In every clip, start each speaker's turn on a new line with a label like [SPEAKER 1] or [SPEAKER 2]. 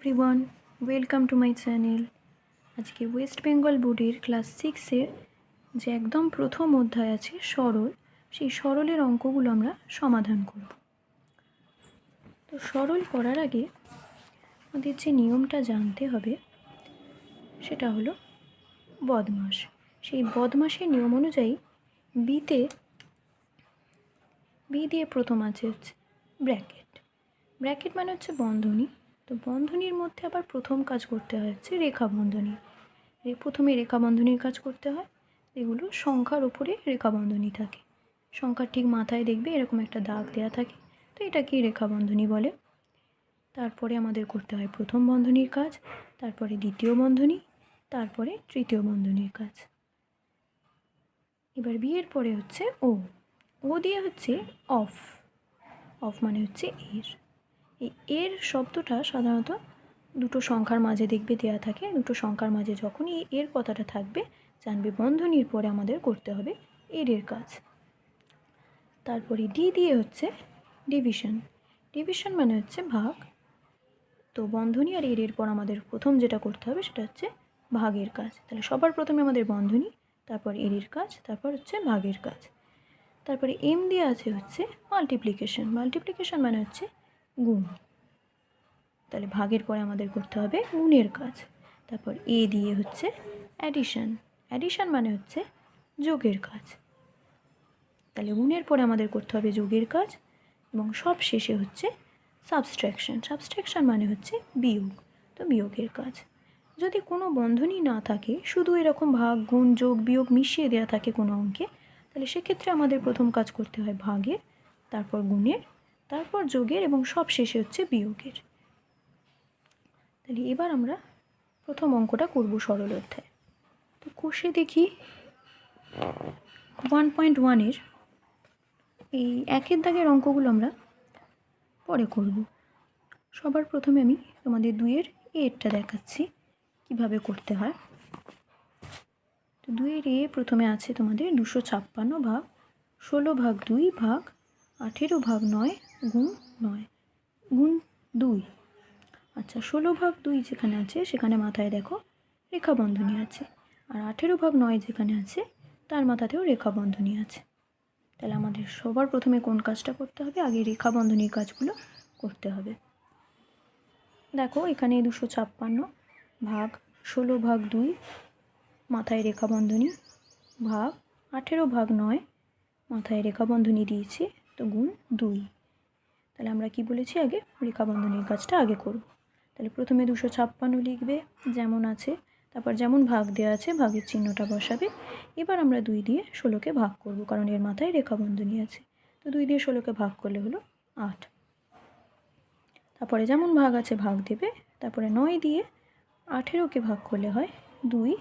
[SPEAKER 1] Everyone welcome to my channel আজকে West Bengal বোর্ডের class সিক্সের যে একদম প্রথম অধ্যায় আছে সরল, সেই সরলের অঙ্কগুলো আমরা সমাধান করব। তো সরল করার আগে আমাদের যে নিয়মটা জানতে হবে, সেটা হলো বদমাস। সেই বদমাসের নিয়ম অনুযায়ী বিতে, বি দিয়ে প্রথম আছে হচ্ছে ব্র্যাকেট। ব্র্যাকেট মানে হচ্ছে বন্ধনী। তো বন্ধনীর মধ্যে আবার প্রথম কাজ করতে হয় হচ্ছে রেখা বন্ধনী প্রথমে রেখা বন্ধনীর কাজ করতে হয়, এগুলো সংখ্যার উপরে রেখা বন্ধনী থাকে। সংখ্যার ঠিক মাথায় দেখবে এরকম একটা দাগ দেওয়া থাকে, তো এটাকেই রেখা বন্ধনী বলে। তারপরে আমাদের করতে হয় প্রথম বন্ধনীর কাজ, তারপরে দ্বিতীয় বন্ধনী, তারপরে তৃতীয় বন্ধনীর কাজ। এবার বিয়ের পরে হচ্ছে ও। ও দিয়ে হচ্ছে অফ। অফ মানে হচ্ছে এর। এই এর শব্দটা সাধারণত দুটো সংখ্যার মাঝে দেখবে দেয়া থাকে। দুটো সংখ্যার মাঝে যখনই এর কথাটা থাকবে, জানবে বন্ধনীর পরে আমাদের করতে হবে এর এর কাজ। তারপরে ডি দিয়ে হচ্ছে ডিভিশন। ডিভিশন মানে হচ্ছে ভাগ। তো বন্ধনী আর এর এর পর আমাদের প্রথম যেটা করতে হবে সেটা হচ্ছে ভাগের কাজ। তাহলে সবার প্রথমে আমাদের বন্ধনী, তারপর এর এর কাজ, তারপর হচ্ছে ভাগের কাজ। তারপরে এম দিয়ে আছে হচ্ছে মাল্টিপ্লিকেশন মাল্টিপ্লিকেশন মানে হচ্ছে গুণ। তাহলে ভাগের পরে আমাদের করতে হবে গুণের কাজ। তারপর এ দিয়ে হচ্ছে অ্যাডিশান অ্যাডিশান মানে হচ্ছে যোগের কাজ। তাহলে গুণের পরে আমাদের করতে হবে যোগের কাজ এবং সব শেষে হচ্ছে সাবস্ট্রাকশন সাবস্ট্রাকশন মানে হচ্ছে বিয়োগ। তো বিয়োগের কাজ। যদি কোনো বন্ধনই না থাকে, শুধু এরকম ভাগ, গুণ, যোগ, বিয়োগ মিশিয়ে দেওয়া থাকে কোনো অঙ্কে, তাহলে সেক্ষেত্রে আমাদের প্রথম কাজ করতে হয় ভাগের, তারপর গুণের তারপর যোগের এবং সব শেষে হচ্ছে বিয়োগের। তাহলে এবার আমরা প্রথম অঙ্কটা করব সরল অধ্যায়। তো কোষে দেখি ওয়ান পয়েন্ট ওয়ানের এই একের দাগের অঙ্কগুলো আমরা পরে করব। সবার প্রথমে আমি তোমাদের দুইয়ের এরটা দেখাচ্ছি, কীভাবে করতে হয়। তো দুইয়ের এ প্রথমে আছে তোমাদের দুশো ছাপ্পান্ন ভাগ ষোলো ভাগ দুই ভাগ আঠেরো ভাগ নয় গুণ নয়। গুণ দুই। আচ্ছা ষোলো ভাগ দুই যেখানে আছে, সেখানে মাথায় দেখো রেখা বন্ধনী আছে। আর আঠেরো ভাগ নয় যেখানে আছে, তার মাথাতেও রেখা বন্ধনী আছে। তাহলে আমাদের সবার প্রথমে কোন কাজটা করতে হবে? আগে রেখা বন্ধনীর কাজগুলো করতে হবে। দেখো, এখানে দুশো ছাপ্পান্ন ভাগ ষোলো ভাগ দুই, মাথায় রেখা বন্ধনী ভাগ আঠেরো ভাগ নয়, মাথায় রেখা বন্ধনী দিয়েছি, তো গুণ দুই। তাহলে আমরা কি বলেছি আগে? রেখা বন্ধনীর কাজটা আগে করব। তাহলে প্রথমে দুশো ছাপ্পান্ন লিখবে, যেমন আছে। তারপর যেমন ভাগ দেওয়া আছে, ভাগের চিহ্নটা বসাবে। এবার আমরা দুই দিয়ে ষোলোকে ভাগ করব, কারণ এর মাথায় রেখা বন্ধনী আছে। তো দুই দিয়ে ষোলোকে ভাগ করলে হলো আট। তারপরে যেমন ভাগ আছে, ভাগ দেবে। তারপরে নয় দিয়ে আঠেরোকে ভাগ করলে হয় দুই।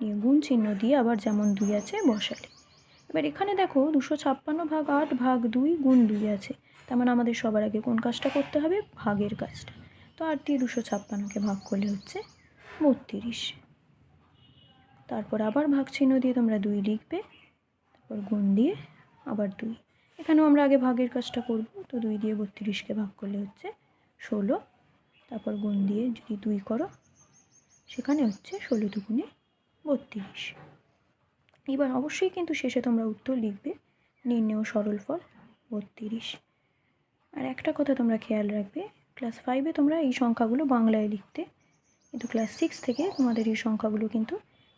[SPEAKER 1] নিয়ে গুণ চিহ্ন দিয়ে আবার যেমন দুই আছে, বসালে। এবার এখানে দেখো দুশো ছাপ্পান্ন ভাগ আট ভাগ দুই গুণ দুই আছে। তার মানে আমাদের সবার আগে কোন কাজটা করতে হবে? ভাগের কাজটা। তো আট দিয়ে দুশো ছাপ্পান্নকে ভাগ করলে হচ্ছে বত্রিশ। তারপর আবার ভাগ চিহ্ন দিয়ে তোমরা দুই লিখবে। তারপর গুণ দিয়ে আবার দুই। এখানেও আমরা আগে ভাগের কাজটা করব। তো দুই দিয়ে বত্রিশকে ভাগ করলে হচ্ছে ষোলো। তারপর গুণ দিয়ে যদি দুই করো, সেখানে হচ্ছে ষোলো দুগুণে বত্রিশ। এবার অবশ্যই কিন্তু শেষে তোমরা উত্তর লিখবে। নির্ণেয় সরল ফল বত্রিশ। আর একটা কথা তোমরা খেয়াল রাখবে ক্লাস ফাইভে তোমরা এই সংখ্যাগুলো বাংলায় লিখতে, কিন্তু ক্লাস সিক্স থেকে তোমাদের এই সংখ্যাগুলো কিন্তু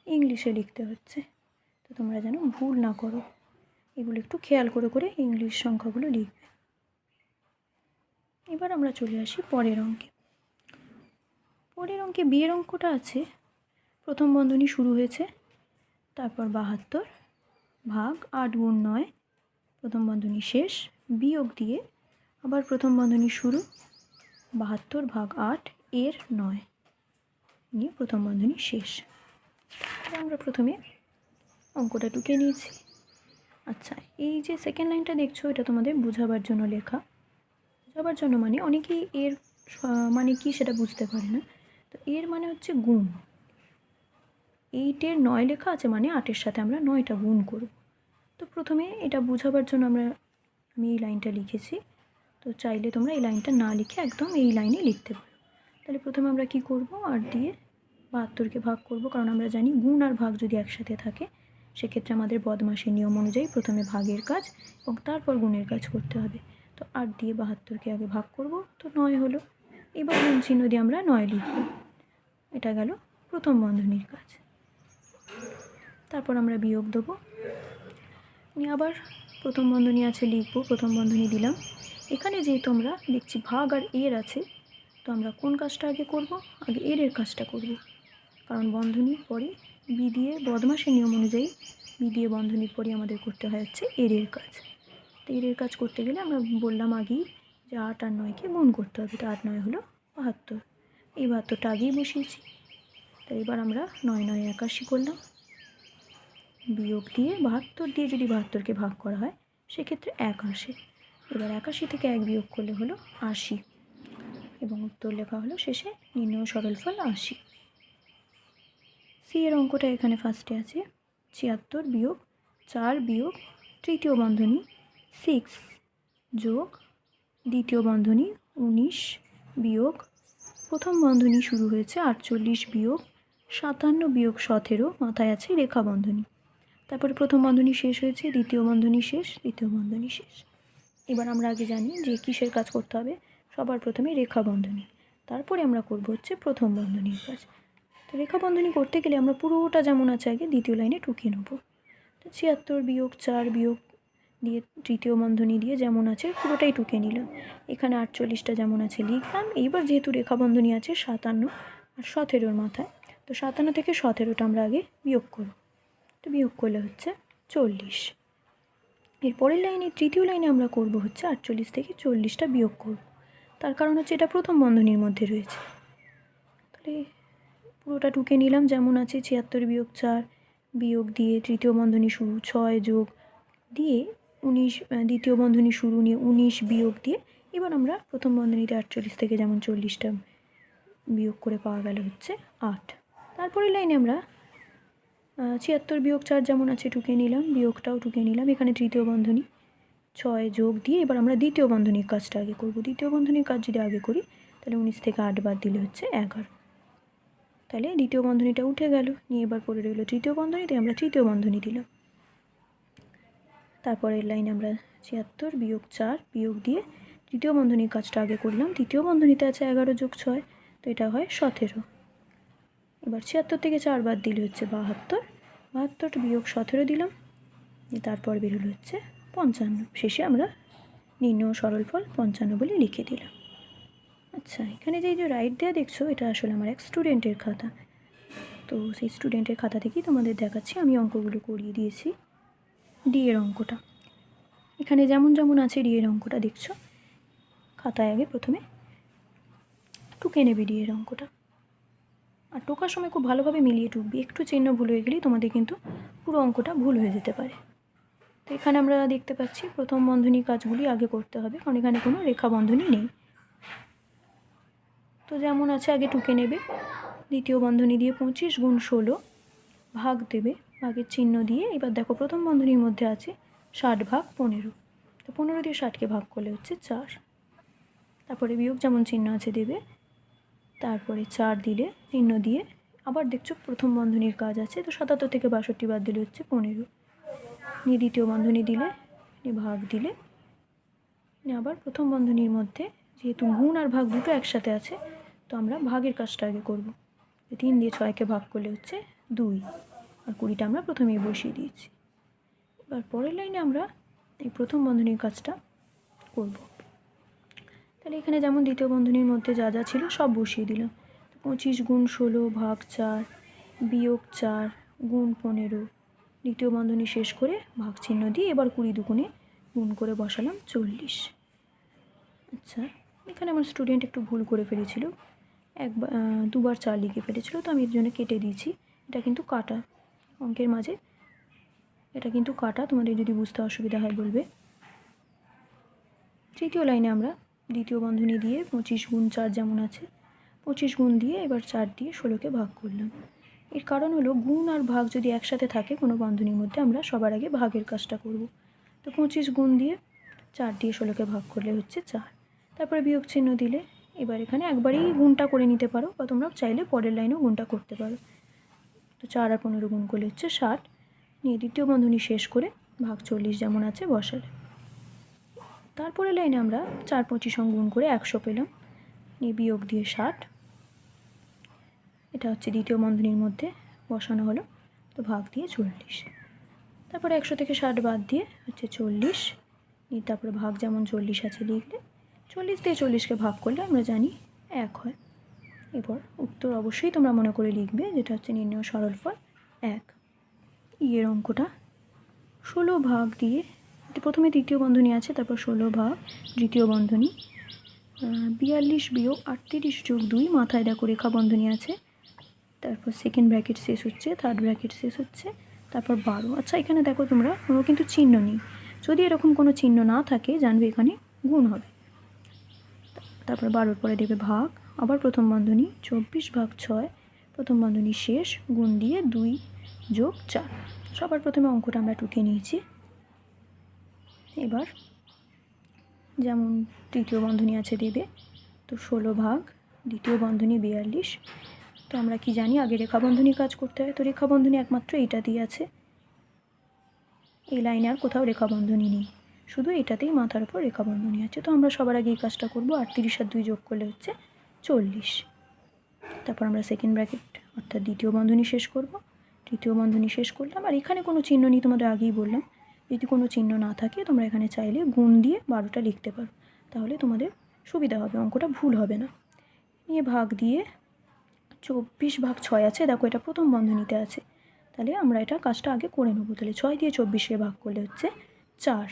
[SPEAKER 1] ইংলিশে লিখতে হচ্ছে। তো তোমরা যেন ভুল না করো, এগুলো একটু খেয়াল করে করে ইংলিশ সংখ্যাগুলো লিখবে। এবার আমরা চলে আসি পরের অঙ্কে। পরের অঙ্কে বিয়ের অঙ্কটা আছে, প্রথম বন্ধনী শুরু হয়েছে, তারপর বাহাত্তর, ভাগ আট গুণ নয়, প্রথম বন্ধনী শেষ, বিয়োগ দিয়ে আবার প্রথম বন্ধনী শুরু। বাহাত্তর ভাগ আট এর নয়। নিয়ে প্রথম বন্ধনী শেষ। আমরা প্রথমে অঙ্কটা টুকে নিয়েছি। আচ্ছা এই যে সেকেন্ড লাইনটা দেখছ, এটা তোমাদের বোঝাবার জন্য লেখা। বোঝাবার জন্য মানে অনেকেই এর মানে কি সেটা বুঝতে পারে না। তো এর মানে হচ্ছে গুণ। এইটের নয় লেখা আছে মানে আটের সাথে আমরা নয়টা গুণ করব। তো প্রথমে এটা বোঝাবার জন্য আমরা আমি এই লাইনটা লিখেছি। তো চাইলে তোমরা এই লাইনটা না লিখে একদম এই লাইনে লিখতে পারো। তাহলে প্রথমে আমরা কি করব? আট দিয়ে বাহাত্তরকে ভাগ করব, কারণ আমরা জানি গুণ আর ভাগ যদি একসাথে থাকে, সেক্ষেত্রে আমাদের বদমাসের নিয়ম অনুযায়ী প্রথমে ভাগের কাজ এবং তারপর গুণের কাজ করতে হবে। তো আট দিয়ে বাহাত্তরকে আগে ভাগ করব, তো নয় হলো। এবার গুণ চিহ্ন দিয়ে আমরা নয় লিখব। এটা গেল প্রথম বন্ধনীর কাজ। তারপর আমরা বিয়োগ দেবো। আবার প্রথম বন্ধনী আছে লিখব, প্রথম বন্ধনী দিলাম। এখানে যেহেতু আমরা দেখছি ভাগ আর এর আছে, তো আমরা কোন কাজটা আগে করব? আগে এর এর কাজটা করব। কারণ বন্ধনীর পরে বি দিয়ে বদমাসের নিয়ম অনুযায়ী বি দিয়ে বন্ধনীর পরে আমাদের করতে হয় হচ্ছে এর এর কাজ। তো এর এর কাজ করতে গেলে আমরা বললাম আগেই যে আট আর নয়কে গুণ করতে হবে, তো আট নয় হলো বাহাত্তর। এই বাহাত্তরটা আগেই বসিয়েছি। তো এবার আমরা নয় নয় একাশি করলাম। বিয়োগ দিয়ে বাহাত্তর দিয়ে যদি বাহাত্তরকে ভাগ করা হয়, সেক্ষেত্রে এক আসে। এবার একাশি থেকে এক বিয়োগ করলে হলো আশি। এবং উত্তর লেখা হলো শেষে নির্ণয় সরল ফল আশি। সি এর অঙ্কটা এখানে ফার্স্টে আছে। ছিয়াত্তর বিয়োগ চার বিয়োগ তৃতীয় বন্ধনী সিক্স যোগ দ্বিতীয় বন্ধনী উনিশ বিয়োগ প্রথম বন্ধনী শুরু হয়েছে আটচল্লিশ বিয়োগ সাতান্ন বিয়োগ সতেরো, মাথায় আছে রেখা বন্ধনী। তারপরে প্রথম বন্ধনী শেষ হয়েছে, দ্বিতীয় বন্ধনী শেষ, দ্বিতীয় বন্ধনী শেষ। এবার আমরা আগে জানি যে কিসের কাজ করতে হবে। সবার প্রথমে রেখা বন্ধনী তারপরে আমরা করব হচ্ছে প্রথম বন্ধনীর কাজ। তো রেখা বন্ধনী করতে গেলে আমরা পুরোটা যেমন আছে আগে দ্বিতীয় লাইনে টুকিয়ে নেব। তো ছিয়াত্তর বিয়োগ চার বিয়োগ দিয়ে তৃতীয় বন্ধনী দিয়ে যেমন আছে পুরোটাই টুকে নিলাম। এখানে আটচল্লিশটা যেমন আছে লিখলাম। এইবার যেহেতু রেখা বন্ধনী আছে সাতান্ন আর সতেরোর মাথায়, তো সাতান্ন থেকে সতেরোটা আমরা আগে বিয়োগ করব। তো বিয়োগ করলে হচ্ছে চল্লিশ। এর পরের লাইনে, তৃতীয় লাইনে আমরা করব হচ্ছে আটচল্লিশ থেকে চল্লিশটা বিয়োগ করব। তার কারণ হচ্ছে এটা প্রথম বন্ধনীর মধ্যে রয়েছে। তাহলে পুরোটা টুকে নিলাম, যেমন আছে ছিয়াত্তর বিয়োগ চার বিয়োগ দিয়ে তৃতীয় বন্ধনী শুরু ছয় যোগ দিয়ে উনিশ দ্বিতীয় বন্ধনী শুরু নিয়ে উনিশ বিয়োগ দিয়ে এবার আমরা প্রথম বন্ধনীতে আটচল্লিশ থেকে যেমন চল্লিশটা বিয়োগ করে পাওয়া গেল হচ্ছে আট। তারপরের লাইনে আমরা ছিয়াত্তর বিয়োগ চার যেমন আছে টুকে নিলাম। বিয়োগটাও টুকে নিলাম। এখানে তৃতীয় বন্ধনী ছয় যোগ দিয়ে এবার আমরা দ্বিতীয় বন্ধনীর কাজটা আগে করব। দ্বিতীয় বন্ধনীর কাজ যদি আগে করি, তাহলে উনিশ থেকে আট বাদ দিলে হচ্ছে এগারো। তাহলে দ্বিতীয় বন্ধনীটা উঠে গেল। নিয়ে এবার পড়ে রইল তৃতীয় বন্ধনীতে আমরা তৃতীয় বন্ধনী দিলাম। তারপরের লাইনে আমরা ছিয়াত্তর বিয়োগ চার বিয়োগ দিয়ে তৃতীয় বন্ধনীর কাজটা আগে করলাম। তৃতীয় বন্ধনীতে আছে এগারো যোগ ছয়, তো এটা হয় সতেরো। এবার ছিয়াত্তর থেকে চার বাদ দিলে হচ্ছে বাহাত্তর। বাহাত্তর বিয়োগ সতেরো দিলাম। তারপর বেরোলো হচ্ছে পঞ্চান্ন। শেষে আমরা নির্ণয় সরল ফল পঞ্চান্ন বলে লিখে দিলাম। আচ্ছা এখানে যে যে রাইট দেওয়া দেখছ, এটা আসলে আমার এক স্টুডেন্টের খাতা। তো সেই স্টুডেন্টের খাতা থেকেই তোমাদের দেখাচ্ছি। আমি অঙ্কগুলো করিয়ে দিয়েছি। ডি এর অঙ্কটা। এখানে যেমন যেমন আছে ডি এর অঙ্কটা দেখছ। খাতায় আগে প্রথমে টুকে নেবে ডি এর অঙ্কটা। আর টোকার সময় খুব ভালোভাবে মিলিয়ে টুকবি। একটু চিহ্ন ভুল হয়ে গেলেই তোমাদের কিন্তু পুরো অঙ্কটা ভুল হয়ে যেতে পারে। তো এখানে আমরা দেখতে পাচ্ছি প্রথম বন্ধনী কাজগুলি আগে করতে হবে, কারণ এখানে কোনো রেখা বন্ধনী নেই। তো যেমন আছে, আগে টুকে নেবে। দ্বিতীয় বন্ধনী দিয়ে পঁচিশ গুণ ষোলো, ভাগ দেবে, ভাগের চিহ্ন দিয়ে। এবার দেখো প্রথম বন্ধনীর মধ্যে আছে ষাট ভাগ পনেরো। তো পনেরো দিয়ে ষাটকে ভাগ করলে হচ্ছে চার। তারপরে বিয়োগ যেমন চিহ্ন আছে দেবে তারপরে চার দিলে চিহ্ন দিয়ে আবার দেখছ প্রথম বন্ধনীর কাজ আছে, তো সাতাত্তর থেকে বাষট্টি বাদ দিলে হচ্ছে পনেরো। নিয়ে দ্বিতীয় বন্ধনী দিলে, নিয়ে ভাগ দিলে, নিয়ে আবার প্রথম বন্ধনীর মধ্যে যেহেতু গুণ আর ভাগ দুটো একসাথে আছে, তো আমরা ভাগের কাজটা আগে করব। তিন দিয়ে ছয়কে ভাগ করলে হচ্ছে দুই, আর কুড়িটা আমরা প্রথমেই বসিয়ে দিয়েছি। এবার পরের লাইনে আমরা এই প্রথম বন্ধনীর কাজটা করব। তাহলে এখানে যেমন দ্বিতীয় বন্ধনীর মধ্যে যা যা ছিল সব বসিয়ে দিলাম পঁচিশ গুণ ষোলো ভাগ চার, বিয়োগ চার গুণ পনেরো। দ্বিতীয় বন্ধনী শেষ করে ভাগ চিহ্ন দিয়ে এবার কুড়ি দুগুণে গুণ করে বসালাম চল্লিশ। আচ্ছা এখানে আমার স্টুডেন্ট একটু ভুল করে ফেলেছিল। একবার দুবার চার লিখে ফেলেছিল, তো আমি এর জন্য কেটে দিয়েছি। এটা কিন্তু কাটা। অঙ্কের মাঝে এটা কিন্তু কাটা, তোমাদের যদি বুঝতে অসুবিধা হয় বলবে। তৃতীয় লাইনে আমরা দ্বিতীয় বন্ধনী দিয়ে পঁচিশ গুণ চার যেমন আছে, পঁচিশ গুণ দিয়ে এবার চার দিয়ে ষোলোকে ভাগ করলাম। এর কারণ হলো গুণ আর ভাগ যদি একসাথে থাকে কোনো বন্ধনীর মধ্যে আমরা সবার আগে ভাগের কাজটা করব। তো পঁচিশ গুণ দিয়ে চার দিয়ে ষোলোকে ভাগ করলে হচ্ছে চার। তারপরে বিয়োগ চিহ্ন দিলে এবার এখানে একবারেই গুণটা করে নিতে পারো বা তোমরা চাইলে পরের লাইনেও গুণটা করতে পারো। তো চার আর পনেরো গুণ করলে হচ্ছে ষাট। নিয়ে দ্বিতীয় বন্ধনী শেষ করে ভাগ চল্লিশ যেমন আছে বসালে। তারপরে লাইনে আমরা চার পঁচিশ গুণ করে একশো পেলাম। নিয়ে বিয়োগ দিয়ে ষাট। এটা হচ্ছে দ্বিতীয় বন্ধনীর মধ্যে বসানো হলো। তো ভাগ দিয়ে চল্লিশ। তারপরে একশো থেকে ষাট বাদ দিয়ে হচ্ছে চল্লিশ। নিয়ে তারপরে ভাগ যেমন চল্লিশ আছে লিখলে, চল্লিশ দিয়ে চল্লিশকে ভাগ করলে আমরা জানি এক হয়। এরপর উত্তর অবশ্যই তোমরা মনে করে লিখবে, যেটা হচ্ছে নির্ণয় সরল ফল এক। ইয়ের অঙ্কটা ষোলো ভাগ দিয়ে প্রথমে তৃতীয় বন্ধনী আছে, তারপর ষোলো ভাগ দ্বিতীয় বন্ধনী। বিয়াল্লিশ বিয়োগ আটত্রিশ যোগ দুই, মাথায় দেখো রেখা বন্ধনী আছে। তারপর সেকেন্ড ব্র্যাকেট শেষ হচ্ছে থার্ড ব্র্যাকেট শেষ হচ্ছে, তারপর বারো। আচ্ছা এখানে দেখো তোমরা, কোনো কিন্তু চিহ্ন নেই। যদি এরকম কোনো চিহ্ন না থাকে, জানবে এখানে গুণ হবে। তারপর বারোর পরে দেবে ভাগ। আবার প্রথম বন্ধনী, চব্বিশ ভাগ ছয়, প্রথম বন্ধনী শেষ, গুণ দিয়ে দুই যোগ চার। সবার প্রথমে অঙ্কটা আমরা টুকে নিয়েছি। এবার যেমন তৃতীয় বন্ধনী আছে দেবে, তো ষোলো ভাগ, দ্বিতীয় বন্ধনী বিয়াল্লিশ। তো আমরা কি জানি, আগে রেখা বন্ধনী কাজ করতে হয়, তো রেখা বন্ধনী একমাত্র এইটা দিয়ে আছে। এই লাইনে আর কোথাও রেখা বন্ধনী নেই, শুধু এটাতেই মাথার উপর রেখা বন্ধনী আছে। তো আমরা সবার আগে এই কাজটা করব, আটত্রিশ আর দুই যোগ করলে হচ্ছে চল্লিশ। তারপর আমরা সেকেন্ড ব্র্যাকেট অর্থাৎ দ্বিতীয় বন্ধনী শেষ করব। তৃতীয় বন্ধনী শেষ করলাম, আর এখানে কোনো চিহ্ন নেই তোমাদের আগেই বললাম। যদি কোনো চিহ্ন না থাকে, তোমরা এখানে চাইলে গুণ দিয়ে বারোটা লিখতে পারো। তাহলে তোমাদের সুবিধা হবে, অঙ্কটা ভুল হবে না। নিয়ে ভাগ দিয়ে চব্বিশ ভাগ ছয় আছে, দেখো এটা প্রথম বন্ধনীতে আছে। তাহলে আমরা এটা কাজটা আগে করে নেব। তাহলে ছয় দিয়ে চব্বিশে ভাগ করলে হচ্ছে চার।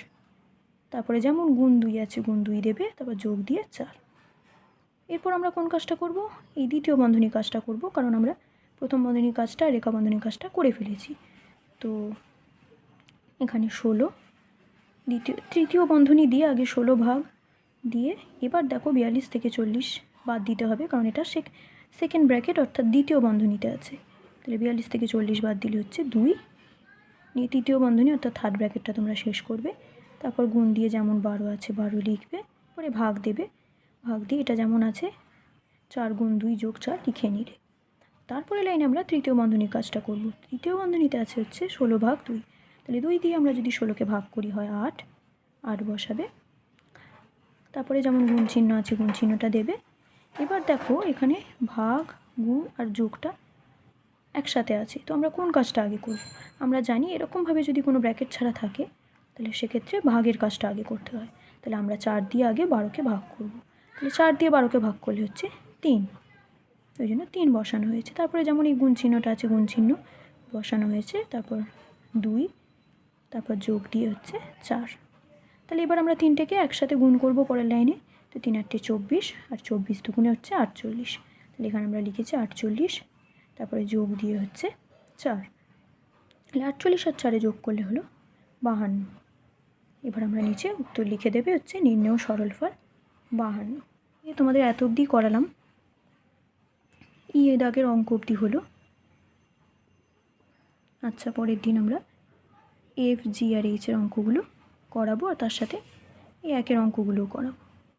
[SPEAKER 1] তারপরে যেমন গুণ দুই আছে, গুণ দুই দেবে, তারপর যোগ দিয়ে চার। এরপর আমরা কোন কাজটা করব? এই দ্বিতীয় বন্ধনী কাজটা করব, কারণ আমরা প্রথম বন্ধনীর কাজটা রেখা বন্ধনীর কাজটা করে ফেলেছি। তো এখানে ষোলো। দ্বিতীয়, তৃতীয় বন্ধনী দিয়ে আগে ষোলো ভাগ দিয়ে এবার দেখো বিয়াল্লিশ থেকে চল্লিশ বাদ দিতে হবে কারণ এটা সে সেকেন্ড ব্র্যাকেট অর্থাৎ দ্বিতীয় বন্ধনীতে আছে। তাহলে বিয়াল্লিশ থেকে চল্লিশ বাদ দিলে হচ্ছে দুই। নিয়ে তৃতীয় বন্ধনী অর্থাৎ থার্ড ব্র্যাকেটটা তোমরা শেষ করবে। তারপর গুণ দিয়ে যেমন বারো আছে, বারো লিখবে, পরে ভাগ দেবে। ভাগ দিয়ে এটা যেমন আছে, চার গুণ দুই যোগ চার লিখে নিলে। তারপরে লাইনে আমরা তৃতীয় বন্ধনীর কাজটা করব। তৃতীয় বন্ধনীতে আছে হচ্ছে ষোলো ভাগ দুই। তাহলে দুই দিয়ে আমরা যদি ষোলোকে ভাগ করি হয় আট আট বসাবে। তারপরে যেমন গুণ চিহ্ন আছে, গুণ চিহ্নটা দেবে। এবার দেখো এখানে ভাগ, গুণ আর যোগটা একসাথে আছে। তো আমরা কোন কাজটা আগে করব? আমরা জানি এরকমভাবে যদি কোনো ব্র্যাকেট ছাড়া থাকে, তাহলে সেক্ষেত্রে ভাগের কাজটা আগে করতে হয়। তাহলে আমরা চার দিয়ে আগে বারোকে ভাগ করব। তাহলে চার দিয়ে বারোকে ভাগ করলে হচ্ছে তিন। ওই জন্য তিন বসানো হয়েছে। তারপরে যেমন এই গুণ চিহ্নটা আছে, গুণ চিহ্ন বসানো হয়েছে, তারপর দুই তারপর যোগ দিয়ে হচ্ছে চার। তাহলে এবার আমরা তিনটেকে একসাথে গুণ করব পরের লাইনে। তো তিন আটটে চব্বিশ আর চব্বিশ দুগুণে হচ্ছে আটচল্লিশ। তাহলে এখানে আমরা লিখেছি আটচল্লিশ। তারপরে যোগ দিয়ে হচ্ছে চার। তাহলে আটচল্লিশ আর চারে যোগ করলে হলো বাহান্ন। এবার আমরা নিচে উত্তর লিখে দেবে হচ্ছে নির্ণয় সরল ফল বাহান্ন। এ তোমাদের এত অবধি করালাম। ই এ দাগের অঙ্ক অবধি হলো। আচ্ছা পরের দিন আমরা এফ জি আর এইচের অঙ্কগুলো করাবো আর তার সাথে এই একের অঙ্কগুলোও করাবো।